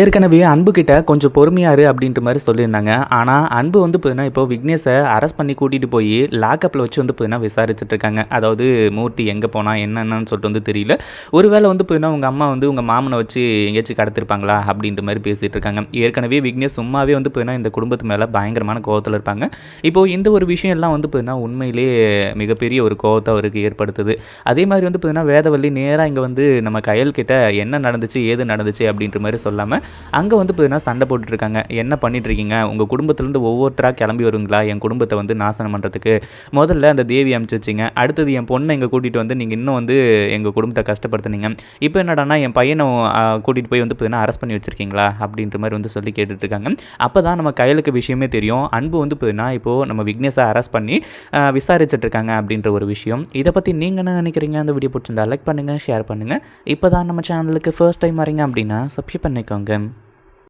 ஏற்கனவே அன்புக்கிட்ட கொஞ்சம் பொறுமையாரு அப்படின்ற மாதிரி சொல்லியிருந்தாங்க. ஆனால் அன்பு வந்து பார்த்தீங்கன்னா இப்போ விக்னேஷை அரெஸ்ட் பண்ணி கூட்டிகிட்டு போய் லாக்அப்பில் வச்சு வந்து பார்த்தீங்கன்னா விசாரிச்சுட்டு இருக்காங்க. அதாவது மூர்த்தி எங்கே போனால் என்னென்னு சொல்லிட்டு வந்து தெரியல. ஒருவேளை வந்து பார்த்தீங்கன்னா உங்கள் அம்மா வந்து உங்கள் மாமனை வச்சு எங்கேயாச்சும் கடத்திருப்பாங்களா அப்படின்ற மாதிரி பேசிகிட்டு இருக்காங்க. ஏற்கனவே விக்னேஷ் சும்மாவே வந்து பார்த்தீங்கன்னா இந்த குடும்பத்து மேலே பயங்கரமான கோவத்தில் இருப்பாங்க. இப்போது இந்த ஒரு விஷயம் எல்லாம் வந்து பார்த்தீங்கன்னா உண்மையிலே மிகப்பெரிய ஒரு கோவத்தை அவருக்கு ஏற்படுத்துது. அதே மாதிரி வந்து பார்த்தீங்கன்னா வேதவள்ளி நேராக இங்கே வந்து நம்ம கையல்கிட்ட என்ன நடந்துச்சு ஏது நடந்துச்சு அப்படின்ற மாதிரி சொல்லாமல் அங்கே வந்து பார்த்தீங்கன்னா சண்டை போட்டுட்ருக்காங்க. என்ன பண்ணிட்டு இருக்கீங்க உங்கள் குடும்பத்துலேருந்து ஒவ்வொருத்தராக கிளம்பி வருவீங்களா? என் குடும்பத்தை வந்து நாசனம் பண்ணுறதுக்கு முதல்ல அந்த தேவி அமுச்சு வச்சிங்க. அடுத்தது என் பொண்ணை இங்கே கூட்டிகிட்டு வந்து நீங்கள் இன்னும் வந்து எங்கள் குடும்பத்தை கஷ்டப்படுத்துனீங்க. இப்போ என்னடான்னா என் பையனை கூட்டிகிட்டு போய் வந்து பார்த்தீங்கன்னா அரெஸ்ட் பண்ணி வச்சுருக்கீங்களா? அப்படின்ற மாதிரி வந்து சொல்லி கேட்டுட்ருக்காங்க. அப்போ தான் நம்ம கையலுக்கு விஷயமே தெரியும். அன்பு வந்து பார்த்தீங்கன்னா இப்போது நம்ம விக்னேஷை அரெஸ்ட் பண்ணி விசாரிச்சிட்ருக்காங்க இருக்காங்க அப்படின்ற ஒரு விஷயம். இதை பற்றி நீங்கள் என்ன நினைக்கிறீங்க? அந்த வீடியோ பிடிச்சிருந்தா லைக் பண்ணுங்கள் ஷேர் பண்ணுங்கள் இப்போ தான் நம்ம சேனலுக்கு ஃபர்ஸ்ட் டைம் வரீங்க அப்படின்னா சப்ஸ்கிரைப் பண்ணிக்கோங்க. தூங்கும்